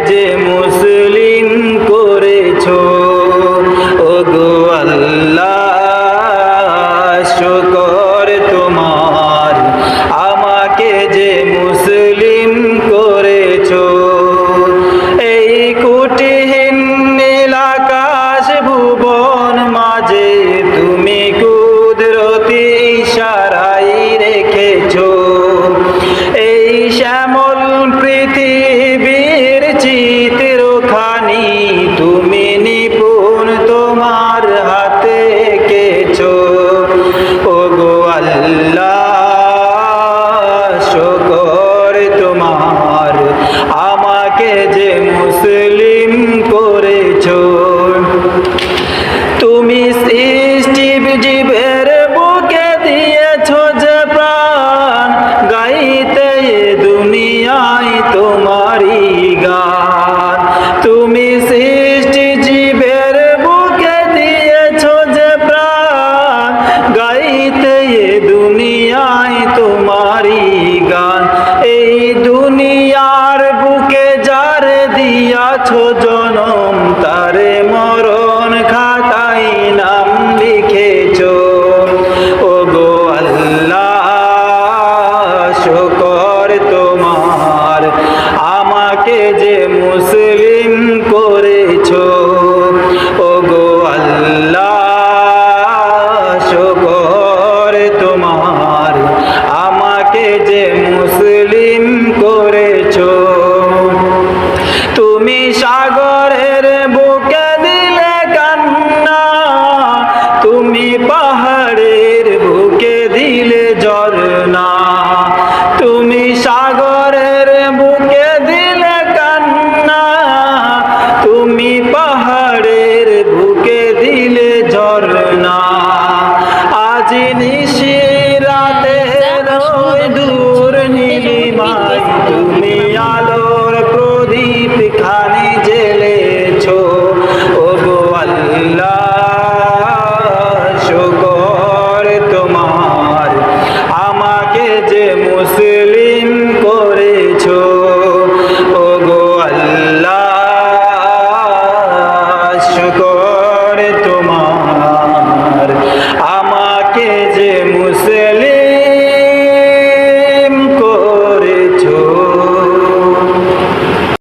যে মুসলিম করেছ? ও গো আল্লাহ আল্লাহ শকর তোমার। আমাকে যে মুসলিম করেছ তুমি সৃষ্টি জীবের খোঁজ 你呀